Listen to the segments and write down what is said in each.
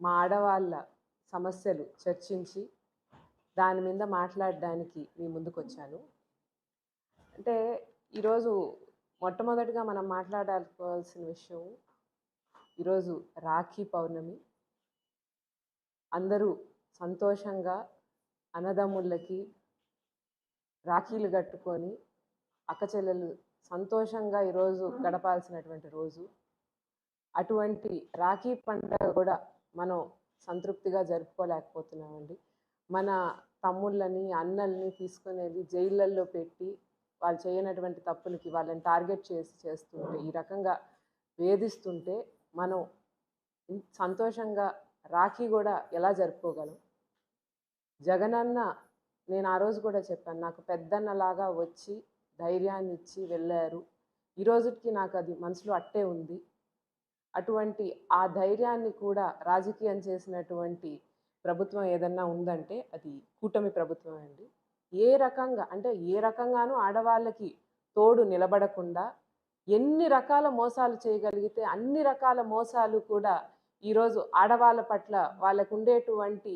మా ఆడవాళ్ళ సమస్యలు చర్చించి దాని మీద మాట్లాడడానికి మీ ముందుకు వచ్చాను అంటే ఈరోజు మొట్టమొదటిగా మనం మాట్లాడాల్సిన విషయం ఈరోజు రాఖీ పౌర్ణమి. అందరూ సంతోషంగా అన్నదమ్ముళ్ళకి రాఖీలు కట్టుకొని అక్కచెల్లెలు సంతోషంగా ఈరోజు గడపాల్సినటువంటి రోజు. అటువంటి రాఖీ పండుగ కూడా మనం సంతృప్తిగా జరుపుకోలేకపోతున్నామండి. మన తమ్ముళ్ళని అన్నల్ని తీసుకునేది వెళ్ళి జైళ్ళల్లో పెట్టి వాళ్ళు చేయనటువంటి తప్పులకి వాళ్ళని టార్గెట్ చేసి చేస్తుంటే ఈ రకంగా వేధిస్తుంటే మనం సంతోషంగా రాఖీ కూడా ఎలా జరుపుకోగలం? జగనన్న నేను ఆ రోజు కూడా చెప్పాను నాకు పెద్దన్నలాగా వచ్చి ధైర్యాన్ని ఇచ్చి వెళ్ళారు. ఈ రోజుకి నాకు అది మనసులో అట్టే ఉంది. అటువంటి ఆ ధైర్యాన్ని కూడా రాజకీయం చేసినటువంటి ప్రభుత్వం ఏదన్నా ఉందంటే అది కూటమి ప్రభుత్వం అండి. ఏ రకంగా అంటే ఏ రకంగానూ ఆడవాళ్ళకి తోడు నిలబడకుండా ఎన్ని రకాల మోసాలు చేయగలిగితే అన్ని రకాల మోసాలు కూడా ఈరోజు ఆడవాళ్ళ పట్ల వాళ్ళకు ఉండేటువంటి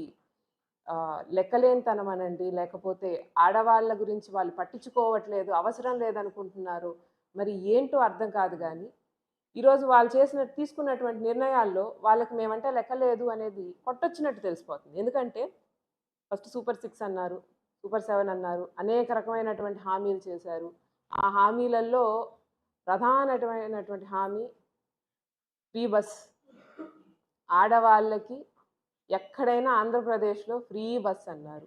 లెక్కలేనితనం అనండి లేకపోతే ఆడవాళ్ళ గురించి వాళ్ళు పట్టించుకోవట్లేదు అవసరం లేదనుకుంటున్నారు. మరి ఏంటో అర్థం కాదు కానీ ఈరోజు వాళ్ళు చేసిన తీసుకున్నటువంటి నిర్ణయాల్లో వాళ్ళకి మేమంటే లెక్కలేదు అనేది కొట్టొచ్చినట్టు తెలిసిపోతుంది. ఎందుకంటే ఫస్ట్ సూపర్ సిక్స్ అన్నారు సూపర్ సెవెన్ అన్నారు అనేక రకమైనటువంటి హామీలు చేశారు. ఆ హామీలలో ప్రధానమైనటువంటి హామీ ఫ్రీ బస్. ఆడవాళ్ళకి ఎక్కడైనా ఆంధ్రప్రదేశ్లో ఫ్రీ బస్ అన్నారు.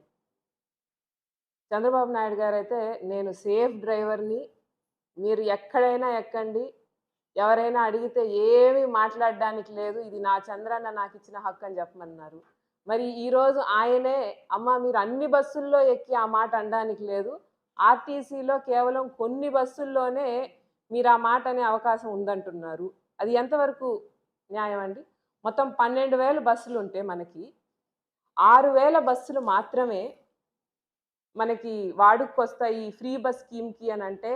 చంద్రబాబు నాయుడు గారు అయితే నేను సేఫ్ డ్రైవర్ని మీరు ఎక్కడైనా ఎక్కండి ఎవరైనా అడిగితే ఏమీ మాట్లాడడానికి లేదు ఇది నా చంద్రన్న నాకు ఇచ్చిన హక్కు అని చెప్పమన్నారు. మరి ఈరోజు ఆయనే అమ్మ మీరు అన్ని బస్సుల్లో ఎక్కి ఆ మాట అనడానికి లేదు ఆర్టీసీలో కేవలం కొన్ని బస్సుల్లోనే మీరు ఆ మాట అనే అవకాశం ఉందంటున్నారు. అది ఎంతవరకు న్యాయం అండి? మొత్తం పన్నెండు వేల బస్సులు ఉంటే మనకి ఆరు వేల బస్సులు మాత్రమే మనకి వాడుకొస్తాయి ఈ ఫ్రీ బస్ స్కీమ్కి అని అంటే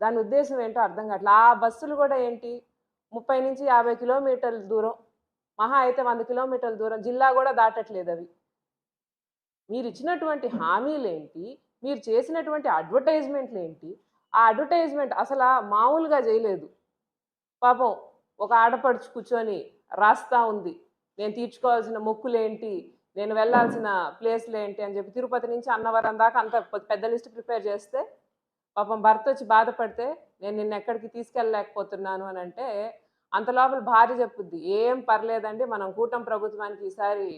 దాని ఉద్దేశం ఏంటో అర్థం కావట్లేదు ఆ బస్సులు కూడా ఏంటి? ముప్పై నుంచి యాభై కిలోమీటర్ల దూరం మహా అయితే వంద కిలోమీటర్ల దూరం జిల్లా కూడా దాటట్లేదు అవి. మీరు ఇచ్చినటువంటి హామీలు ఏంటి మీరు చేసినటువంటి అడ్వర్టైజ్మెంట్లు ఏంటి ఆ అడ్వర్టైజ్మెంట్ అసలు మామూలుగా చేయలేదు. పాపం ఒక ఆడపడుచు కూర్చొని రాస్తా ఉంది. నేను తీర్చుకోవాల్సిన మొక్కులేంటి? నేను వెళ్ళాల్సిన ప్లేస్లు ఏంటి అని చెప్పి తిరుపతి నుంచి అన్నవరం దాకా అంత పెద్ద లిస్ట్ ప్రిపేర్ చేస్తే పాపం భర్త వచ్చి బాధపడితే నేను నిన్న ఎక్కడికి తీసుకెళ్ళలేకపోతున్నాను అని అంటే అంత లోపల భార్య చెప్పుద్ది. ఏం పర్లేదండి మనం కూటమి ప్రభుత్వానికి ఈసారి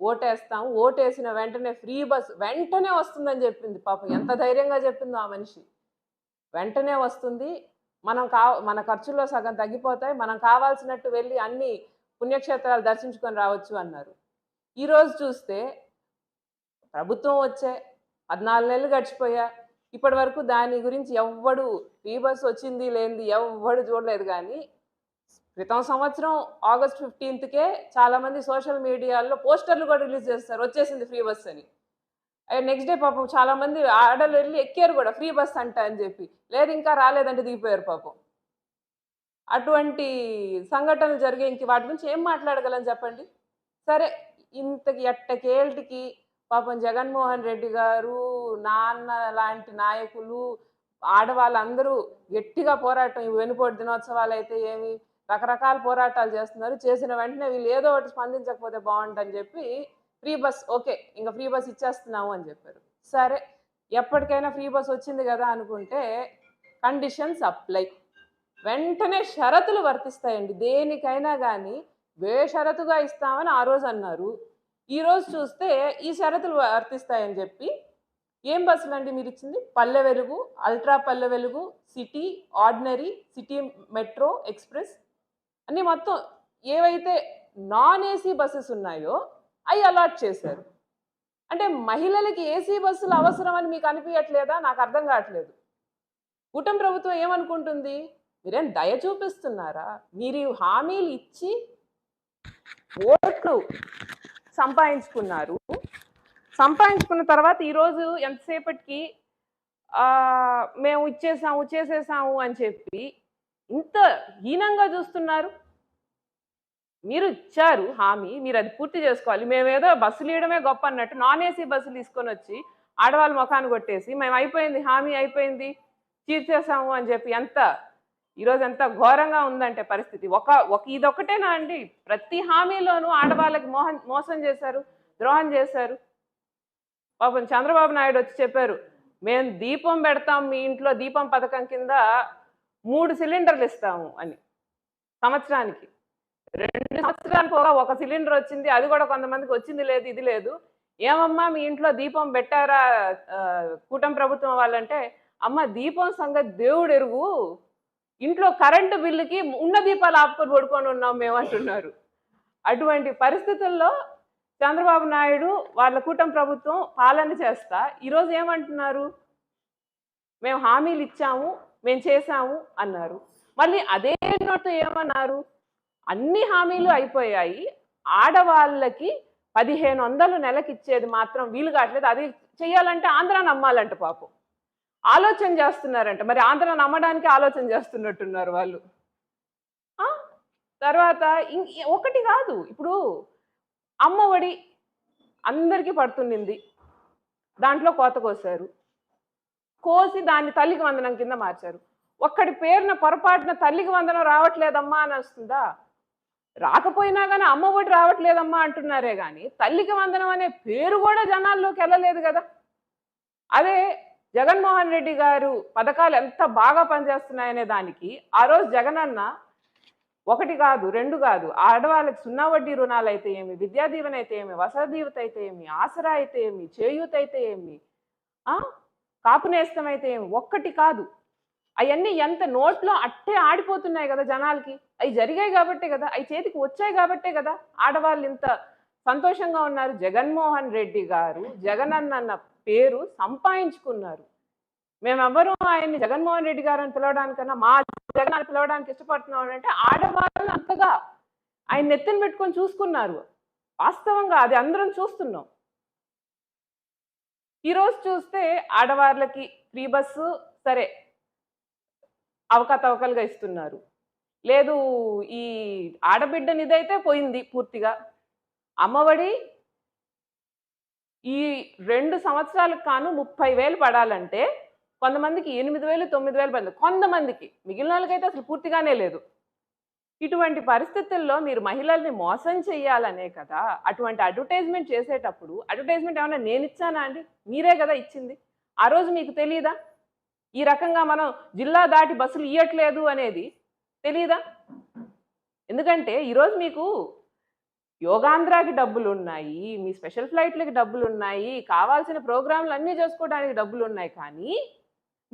ఓటేస్తాం. ఓటేసిన వెంటనే ఫ్రీ బస్ వెంటనే వస్తుందని చెప్పింది పాపం. ఎంత ధైర్యంగా చెప్పిందో ఆ మనిషి. వెంటనే వస్తుంది. మనం కా మన ఖర్చుల్లో సగం తగ్గిపోతాయి. మనం కావాల్సినట్టు వెళ్ళి అన్ని పుణ్యక్షేత్రాలు దర్శించుకొని రావచ్చు అన్నారు. ఈరోజు చూస్తే ప్రభుత్వం వచ్చే పద్నాలుగు నెలలు గడిచిపోయా. ఇప్పటి వరకు దాని గురించి ఎవ్వడు ఫ్రీ బస్ వచ్చింది లేనిది ఎవ్వడు చూడలేదు కానీ క్రితం సంవత్సరం ఆగస్ట్ ఫిఫ్టీన్త్కే చాలామంది సోషల్ మీడియాలో పోస్టర్లు కూడా రిలీజ్ చేస్తారు వచ్చేసింది ఫ్రీ బస్ అని. నెక్స్ట్ డే పాపం చాలామంది ఆడలు వెళ్ళి ఎక్కారు కూడా ఫ్రీ బస్ అంట అని చెప్పి. లేదు ఇంకా రాలేదంటే దిగిపోయారు పాపం. అటువంటి సంఘటనలు జరిగే ఇంక వాటి గురించి ఏం మాట్లాడగలని చెప్పండి? సరే ఇంతకి ఎట్టకేళ్ళకి పాపం జగన్మోహన్ రెడ్డి గారు నాన్న లాంటి నాయకులు ఆడవాళ్ళందరూ గట్టిగా పోరాటం ఈ వెనుపోటు దినోత్సవాలు అయితే ఏమి రకరకాల పోరాటాలు చేస్తున్నారు. చేసిన వెంటనే వీళ్ళు ఏదో ఒకటి స్పందించకపోతే బాగుంటుందని చెప్పి ఫ్రీ బస్ ఓకే ఇంకా ఫ్రీ బస్ ఇచ్చేస్తున్నాము అని చెప్పారు. సరే ఎప్పటికైనా ఫ్రీ బస్ వచ్చింది కదా అనుకుంటే కండిషన్స్ అప్లై. వెంటనే షరతులు వర్తిస్తాయండి. దేనికైనా కానీ బేషరతుగా ఇస్తామని ఆ రోజు అన్నారు. ఈరోజు చూస్తే ఈ షరతులు వర్తిస్తాయని చెప్పి ఏం బస్సులు అండి మీరు ఇచ్చింది పల్లె Velugu ultra Palle Velugu city ordinary city metro express అన్నీ మొత్తం ఏవైతే నాన్ ఏసీ బస్సెస్ ఉన్నాయో అవి అలాట్ చేశారు. అంటే మహిళలకి ఏసీ బస్సులు అవసరం అని మీకు అనిపించట్లేదా నాకు అర్థం కావట్లేదు. కూటమి ప్రభుత్వం ఏమనుకుంటుంది? మీరేం దయ చూపిస్తున్నారా? మీరు హామీలు ఇచ్చి ఓట్లు సంపాదించుకున్నారు. సంపాదించుకున్న తర్వాత ఈరోజు ఎంతసేపటికి మేము ఇచ్చేసాము చేసేసాము అని చెప్పి ఇంత హీనంగా చూస్తున్నారు. మీరు ఇచ్చారు హామీ మీరు అది పూర్తి చేసుకోవాలి. మేమేదో బస్సులు ఇవ్వడమే గొప్ప అన్నట్టు నాన్ ఏసీ బస్సులు తీసుకొని వచ్చి ఆడవాళ్ళ ముఖాన్ని కొట్టేసి మేము అయిపోయింది హామీ అయిపోయింది తీర్చేసాము అని చెప్పి ఎంత ఈరోజు ఎంత ఘోరంగా ఉందంటే పరిస్థితి. ఒక ఒక ఇదొకటేనా అండి? ప్రతి హామీలోనూ ఆడవాళ్ళకి మోహన్ మోసం చేశారు ద్రోహం చేశారు. పాపం చంద్రబాబు నాయుడు వచ్చి చెప్పారు మేము దీపం పెడతాం మీ ఇంట్లో దీపం పథకం కింద మూడు సిలిండర్లు ఇస్తాము అని. సంవత్సరానికి. రెండు సంవత్సరానికి ఒక సిలిండర్ వచ్చింది అది కూడా కొంతమందికి వచ్చింది లేదు ఇది లేదు. ఏమమ్మా మీ ఇంట్లో దీపం పెట్టారా కూటమి ప్రభుత్వం వాళ్ళంటే అమ్మ దీపం సంగతి దేవుడు ఎరుగు. ఇంట్లో కరెంటు బిల్లుకి ఉన్న దీపాలు ఆపుకొని పడుకొని ఉన్నాం మేము అంటున్నారు. అటువంటి పరిస్థితుల్లో చంద్రబాబు నాయుడు వాళ్ళ కూటమి ప్రభుత్వం పాలన చేస్తా. ఈరోజు ఏమంటున్నారు? మేము హామీలు ఇచ్చాము మేము చేశాము అన్నారు. మళ్ళీ అదే నోటు ఏమన్నారు? అన్ని హామీలు అయిపోయాయి. ఆడవాళ్ళకి పదిహేను వందలు నెలకి ఇచ్చేది మాత్రం వీలు కావట్లేదు. అది చేయాలంటే ఆంధ్ర నమ్మాలంట పాపం. ఆలోచన చేస్తున్నారంట. మరి ఆంధ్ర నమ్మడానికి ఆలోచన చేస్తున్నట్టున్నారు వాళ్ళు. తర్వాత ఇం- ఒకటి కాదు. ఇప్పుడు అమ్మఒడి అందరికీ పడుతుండింది. దాంట్లో కోత కోసారు కోసి దాన్ని తల్లికి వందనం కింద మార్చారు. ఒక్కడి పేరున పొరపాటున తల్లికి వందనం రావట్లేదమ్మా అని వస్తుందా? రాకపోయినా కానీ అమ్మ ఒడి రావట్లేదమ్మా అంటున్నారే కానీ తల్లికి వందనం అనే పేరు కూడా జనాల్లోకి వెళ్ళలేదు కదా. అదే జగన్మోహన్ రెడ్డి గారు పథకాలు ఎంత బాగా పనిచేస్తున్నాయనే దానికి ఆ రోజు జగన్ అన్న ఒకటి కాదు రెండు కాదు. ఆడవాళ్ళకి సున్నా వడ్డీ రుణాలు అయితే ఏమి? విద్యా దీవెన అయితే ఏమి? వసదీవత అయితే ఏమి? ఆసరా అయితే ఏమి? చేయూత అయితే ఏమి? కాపునేస్తం అయితే ఏమి? ఒక్కటి కాదు. అవన్నీ ఎంత నోట్లో అట్టే ఆడిపోతున్నాయి కదా జనాలకి. అవి జరిగాయి కాబట్టే కదా అవి చేతికి వచ్చాయి కాబట్టే కదా ఆడవాళ్ళు ఇంత సంతోషంగా ఉన్నారు. జగన్మోహన్ రెడ్డి గారు జగన్ అన్న పేరు సంపాదించుకున్నారు. మేమెవ్వరూ ఆయన్ని జగన్మోహన్ రెడ్డి గారు అని పిలవడానికన్నా మా జగన్ అని పిలవడానికి ఇష్టపడుతున్నాం అంటే ఆడవాళ్ళు అంతగా ఆయన నెత్తిన పెట్టుకొని చూసుకున్నారు. వాస్తవంగా అది అందరం చూస్తున్నాం. ఈరోజు చూస్తే ఆడవాళ్ళకి ఫ్రీ బస్సు సరే అవకతవకలుగా ఇస్తున్నారు. లేదు ఈ ఆడబిడ్డనిదైతే పోయింది పూర్తిగా. అమ్మఒడి ఈ రెండు సంవత్సరాలకు కాను ముప్పై వేలు పడాలంటే కొంతమందికి ఎనిమిది వేలు తొమ్మిది వేలు పడింది. కొంతమందికి మిగిలిన వాళ్ళకైతే అసలు పూర్తిగానే లేదు. ఇటువంటి పరిస్థితుల్లో మీరు మహిళల్ని మోసం చేయాలనే కదా అటువంటి అడ్వర్టైజ్మెంట్ చేసేటప్పుడు అడ్వర్టైజ్మెంట్ ఏమైనా నేను ఇచ్చానా అండి? మీరే కదా ఇచ్చింది. ఆ రోజు మీకు తెలియదా ఈ రకంగా మనం జిల్లా దాటి బస్సులు ఇవ్వట్లేదు అనేది తెలియదా ఎందుకంటే ఈరోజు మీకు యోగాంధ్రాకి డబ్బులు ఉన్నాయి మీ స్పెషల్ ఫ్లైట్లకి డబ్బులు ఉన్నాయి కావాల్సిన ప్రోగ్రాంలు అన్నీ చేసుకోవడానికి డబ్బులు ఉన్నాయి కానీ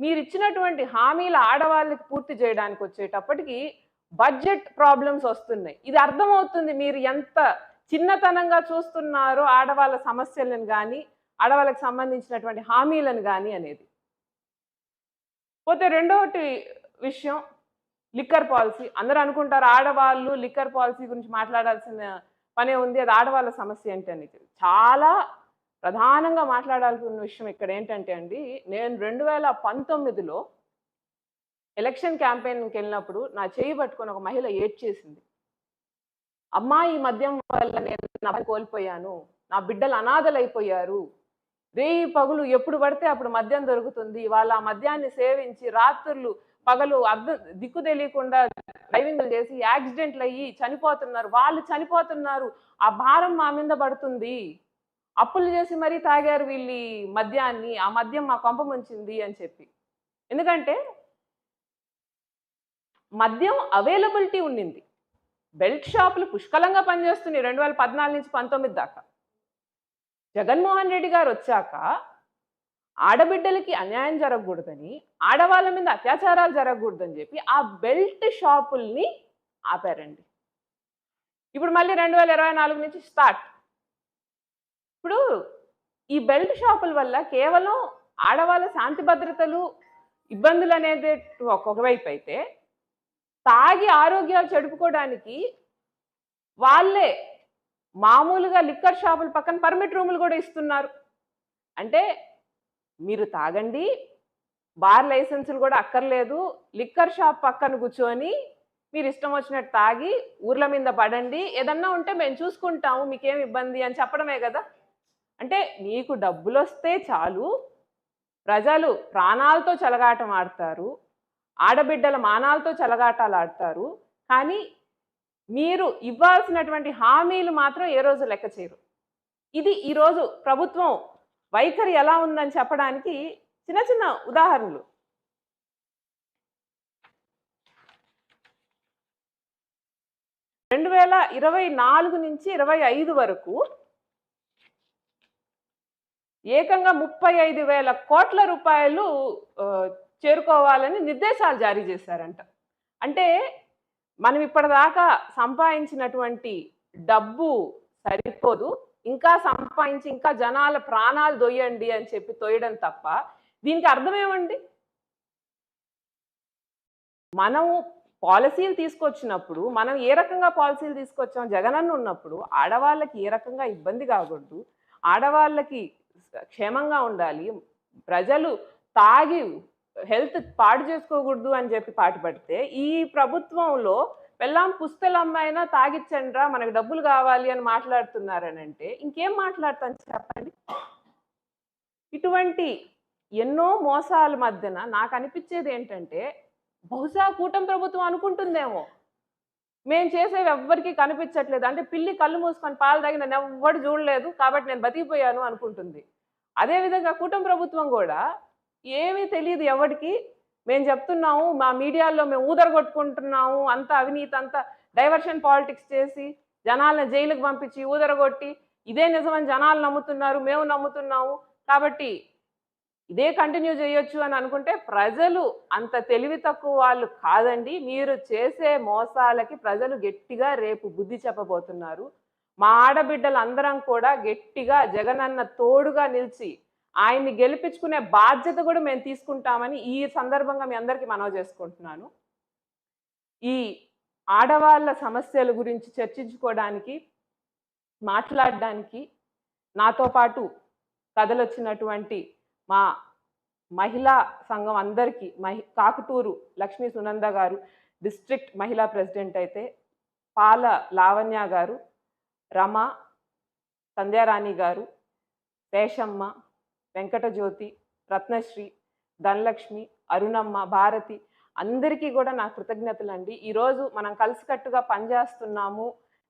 మీరు ఇచ్చినటువంటి హామీల ఆడవాళ్ళకి పూర్తి చేయడానికి వచ్చేటప్పటికి బడ్జెట్ ప్రాబ్లమ్స్ వస్తున్నాయి. ఇది అర్థమవుతుంది మీరు ఎంత చిన్నతనంగా చూస్తున్నారో ఆడవాళ్ళ సమస్యలను కానీ ఆడవాళ్ళకి సంబంధించినటువంటి హామీలను కానీ అనేది. పోతే రెండవటి విషయం లిక్కర్ పాలసీ. అందరూ అనుకుంటారు ఆడవాళ్ళు లిక్కర్ పాలసీ గురించి మాట్లాడాల్సిన పనే ఉంది అది ఆడవాళ్ళ సమస్య ఏంటి అనేది. చాలా ప్రధానంగా మాట్లాడాల్సిన విషయం ఇక్కడ ఏంటంటే అండి నేను రెండు వేల పంతొమ్మిదిలో ఎలక్షన్ క్యాంపెయిన్కి వెళ్ళినప్పుడు నా చేయి పట్టుకొని ఒక మహిళ ఏడ్చేసింది. అమ్మా ఈ మద్యం వల్ల నేను నా కోల్పోయాను. నా బిడ్డలు అనాథలైపోయారు. రేయి పగులు ఎప్పుడు పడితే అప్పుడు మద్యం దొరుకుతుంది. వాళ్ళ ఆ మద్యాన్ని సేవించి రాత్రులు పగలు అర్థం దిక్కు తెలియకుండా డ్రైవింగ్లు చేసి యాక్సిడెంట్లు అయ్యి చనిపోతున్నారు. వాళ్ళు చనిపోతున్నారు. ఆ భారం మా మీద పడుతుంది. అప్పులు చేసి మరీ తాగారు వీళ్ళు మద్యాన్ని ఆ మద్యం మా కొంప ముంచింది అని చెప్పి. ఎందుకంటే మద్యం అవైలబిలిటీ ఉండింది. బెల్ట్ షాపులు పుష్కలంగా పనిచేస్తున్నాయి రెండు వేల పద్నాలుగు నుంచి పంతొమ్మిది దాకా. జగన్మోహన్ రెడ్డి గారు వచ్చాక ఆడబిడ్డలకి అన్యాయం జరగకూడదని ఆడవాళ్ళ మీద అత్యాచారాలు జరగకూడదని చెప్పి ఆ బెల్ట్ షాపుల్ని ఆపారండి. ఇప్పుడు మళ్ళీ రెండు వేల ఇరవై నాలుగు నుంచి స్టార్ట్. ఇప్పుడు ఈ బెల్ట్ షాపుల వల్ల కేవలం ఆడవాళ్ళ శాంతి భద్రతలు ఇబ్బందులు అనేది ఒకవైపు అయితే తాగి ఆరోగ్యాలు చెడుపుకోవడానికి వాళ్ళే మామూలుగా లిక్కర్ షాపుల పక్కన పర్మిట్ రూములు కూడా ఇస్తున్నారు. అంటే మీరు తాగండి బార్ లైసెన్సులు కూడా అక్కర్లేదు లిక్కర్ షాప్ పక్కన కూర్చొని మీరు ఇష్టం వచ్చినట్టు తాగి ఊర్ల మీద పడండి ఏదన్నా ఉంటే మేము చూసుకుంటాము మీకేం ఇబ్బంది అని చెప్పడమే కదా. అంటే మీకు డబ్బులు వస్తే చాలు ప్రజలు ప్రాణాలతో చెలగాటం ఆడతారు ఆడబిడ్డల మానాలతో చెలగాటాలు ఆడతారు కానీ మీరు ఇవ్వాల్సినటువంటి హామీలు మాత్రం ఏ రోజు లెక్క చేయరు. ఇది ఈరోజు ప్రభుత్వం వైఖరి ఎలా ఉందని చెప్పడానికి చిన్న చిన్న ఉదాహరణలు. రెండు వేల ఇరవై నాలుగు నుంచి ఇరవై ఐదు వరకు ఏకంగా ముప్పై ఐదు వేల కోట్ల రూపాయలు చేరుకోవాలని నిర్దేశాలు జారీ చేశారంట. అంటే మనం ఇప్పటిదాకా సంపాదించినటువంటి డబ్బు సరిపోదు ఇంకా సంపాదించి ఇంకా జనాల ప్రాణాలు దొయ్యండి అని చెప్పి తొయ్యడం తప్ప దీనికి అర్థం ఏమండి మనం పాలసీలు తీసుకొచ్చినప్పుడు మనం ఏ రకంగా పాలసీలు తీసుకొచ్చాం? జగనన్న ఉన్నప్పుడు ఆడవాళ్ళకి ఏ రకంగా ఇబ్బంది కాకూడదు. ఆడవాళ్ళకి క్షేమంగా ఉండాలి. ప్రజలు తాగి హెల్త్ పాడు చేసుకోకూడదు అని చెప్పి పాటుపడితే ఈ ప్రభుత్వంలో పెళ్ళాం పుస్తలమ్మైనా తాగిచ్చండ్రా మనకు డబ్బులు కావాలి అని మాట్లాడుతున్నారని అంటే ఇంకేం మాట్లాడతాను చెప్పండి? ఇటువంటి ఎన్నో మోసాల మధ్యన నాకు అనిపించేది ఏంటంటే బహుశా కూటమి ప్రభుత్వం అనుకుంటుందేమో. మేము చేసేవి ఎవ్వరికీ కనిపించట్లేదు. అంటే పిల్లి కళ్ళు మూసుకొని పాలు తాగి నన్ను ఎవ్వడు చూడలేదు కాబట్టి నేను బతికిపోయాను అనుకుంటుంది. అదేవిధంగా కూటమి ప్రభుత్వం కూడా ఏమీ తెలియదు ఎవరికి. మేము చెప్తున్నాము మా మీడియాలో మేము ఊదరగొట్టుకుంటున్నాము అంత అవినీతి అంతా డైవర్షన్ పాలిటిక్స్ చేసి జనాలను జైలుకు పంపించి ఊదరగొట్టి ఇదే నిజమని జనాలు నమ్ముతున్నారు మేము నమ్ముతున్నాము. కాబట్టి ఇదే కంటిన్యూ చేయొచ్చు అని అనుకుంటే ప్రజలు అంత తెలివి తక్కువ వాళ్ళు కాదండి. మీరు చేసే మోసాలకి ప్రజలు గట్టిగా రేపు బుద్ధి చెప్పబోతున్నారు. మా ఆడబిడ్డలందరం కూడా గట్టిగా జగనన్న తోడుగా నిలిచి ఆయన్ని గెలిపించుకునే బాధ్యత కూడా మేము తీసుకుంటామని ఈ సందర్భంగా మీ అందరికీ మనవి చేసుకుంటున్నాను. ఈ ఆడవాళ్ళ సమస్యల గురించి చర్చించుకోవడానికి మాట్లాడడానికి నాతో పాటు కథలొచ్చినటువంటి మా మహిళా సంఘం అందరికీ మహి కాకుటూరు లక్ష్మీ సునంద గారు డిస్ట్రిక్ట్ మహిళా ప్రెసిడెంట్ అయితే పాల లావణ్య గారు రమ సంధ్యారాణి గారు శేషమ్మ వెంకటజ్యోతి రత్నశ్రీ ధనలక్ష్మి అరుణమ్మ భారతి అందరికీ కూడా నా కృతజ్ఞతలు అండి ఈరోజు మనం కలిసికట్టుగా పనిచేస్తున్నాము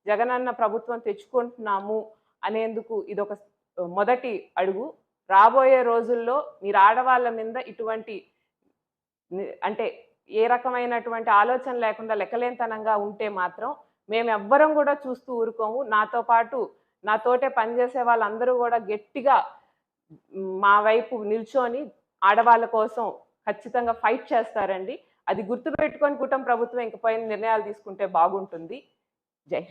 జగనన్న ప్రభుత్వం తెచ్చుకుంటున్నాము అనేందుకు ఇదొక మొదటి అడుగు. రాబోయే రోజుల్లో మీరు ఆడవాళ్ళ మీద ఇటువంటి అంటే ఏ రకమైనటువంటి ఆలోచన లేకుండా లెక్కలేనితనంగా ఉంటే మాత్రం మేము ఎవ్వరం కూడా చూస్తూ ఊరుకోము. నాతో పాటు నాతోటే పనిచేసే వాళ్ళందరూ కూడా గట్టిగా మా వైపు నిల్చొని ఆడవాళ్ళ కోసం ఖచ్చితంగా ఫైట్ చేస్తారండి. అది గుర్తుపెట్టుకొని కుటుంబ ప్రభుత్వం ఇంక నిర్ణయాలు తీసుకుంటే బాగుంటుంది. జై